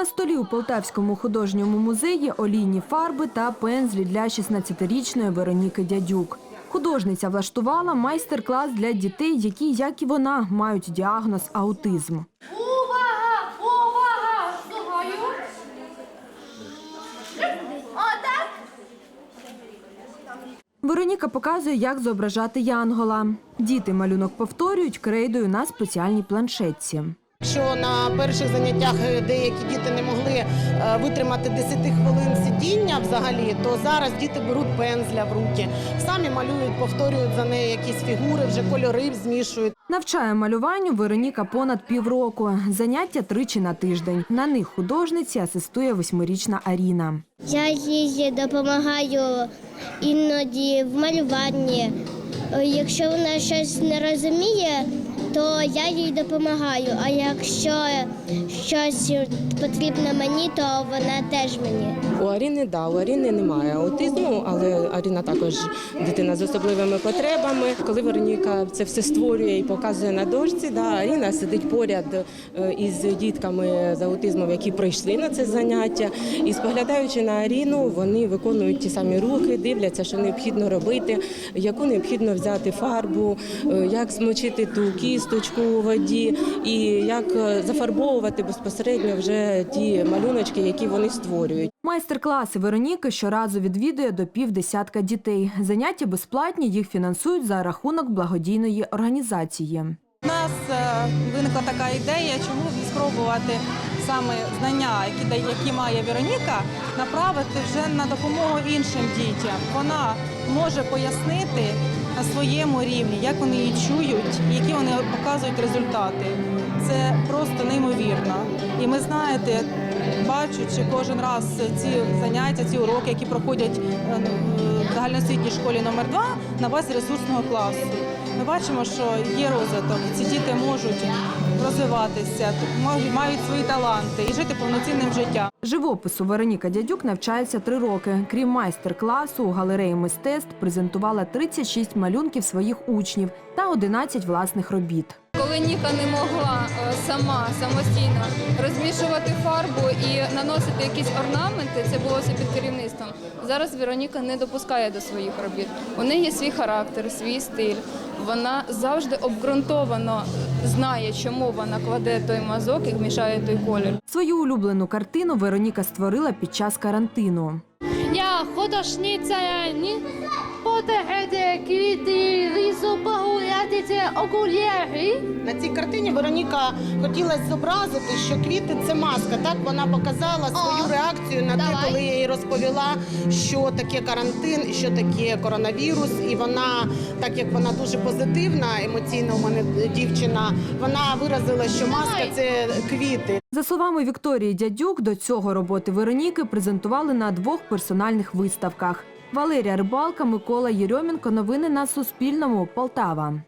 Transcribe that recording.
На столі у Полтавському художньому музеї олійні фарби та пензлі для 16-річної Вероніки Дядюк. Художниця влаштувала майстер-клас для дітей, які, як і вона, мають діагноз аутизм. Увага! Увага! Слухаю. Отак. Вероніка показує, як зображати янгола. Діти малюнок повторюють крейдою на спеціальній планшетці. Якщо на перших заняттях е, деякі діти не могли е, витримати 10 хвилин сидіння взагалі, то зараз діти беруть пензля в руки, самі малюють, повторюють за нею якісь фігури, вже кольори змішують. Навчає малюванню Вероніка понад півроку. Заняття тричі на тиждень. На них художниці асистує восьмирічна Аріна. Я їй допомагаю іноді в малюванні. Якщо вона щось не розуміє, то я їй допомагаю. А якщо щось потрібно мені, то вона теж мені. У Аріни да, у Аріни немає аутизму, але Аріна також дитина з особливими потребами. Коли Вероніка це все створює і показує на дошці, да, Аріна сидить поряд е, із дітками з аутизмом, які прийшли на це заняття. І споглядаючи на Аріну, вони виконують ті самі рухи, дивляться, що необхідно робити, яку необхідно взяти фарбу, е, як змочити ту кісточку у воді і як е, зафарбовувати безпосередньо вже ті малюночки, які вони створюють. Майстер-класи Вероніки щоразу відвідує до півдесятка дітей. Заняття безплатні, їх фінансують за рахунок благодійної організації. У нас е, виникла така ідея, чому б не спробувати саме знання, які які має Вероніка, направити вже на допомогу іншим дітям. Вона може пояснити на своєму рівні, як вони її чують, вони показують результати. Це просто неймовірно. І ми знаєте, бачучи кожен раз ці заняття, ці уроки, які проходять е, в загальноосвітній школі номер 2 на базі ресурсного класу. Ми бачимо, що є розвиток. Ці діти можуть розвиватися, мають- свої таланти і жити повноцінним життям. Живопису Вероніка Дядюк навчається три роки. Крім майстер-класу, у галереї мистецтв презентувала 36 малюнків своїх учнів та 11 власних робіт. Коли Ніка не могла е, сама самостійно розмішувати фарбу і наносити якісь орнаменти, це було все під керівництвом. Зараз Вероніка не допускає до своїх робіт. У неї є свій характер, свій стиль. Вона завжди обґрунтовано знає, чому вона кладе той мазок і мішає той колір. Свою улюблену картину Вероніка створила під час карантину. Я художниця ні подихати квіти, різу погуляти окуляри. На цій картині Вероніка хотіла зобразити, що квіти це маска. Так вона показала свою реакцію на те, коли я їй розповіла, що таке карантин, що таке коронавірус. І вона, так як вона дуже позитивна, емоційна у мене дівчина, вона виразила, що маска це квіти. За словами Вікторії Дядюк, до цього роботи Вероніки презентували на двох персональних виставках. Валерія Рибалка, Микола Єрьомінко. Новини на Суспільному. Полтава.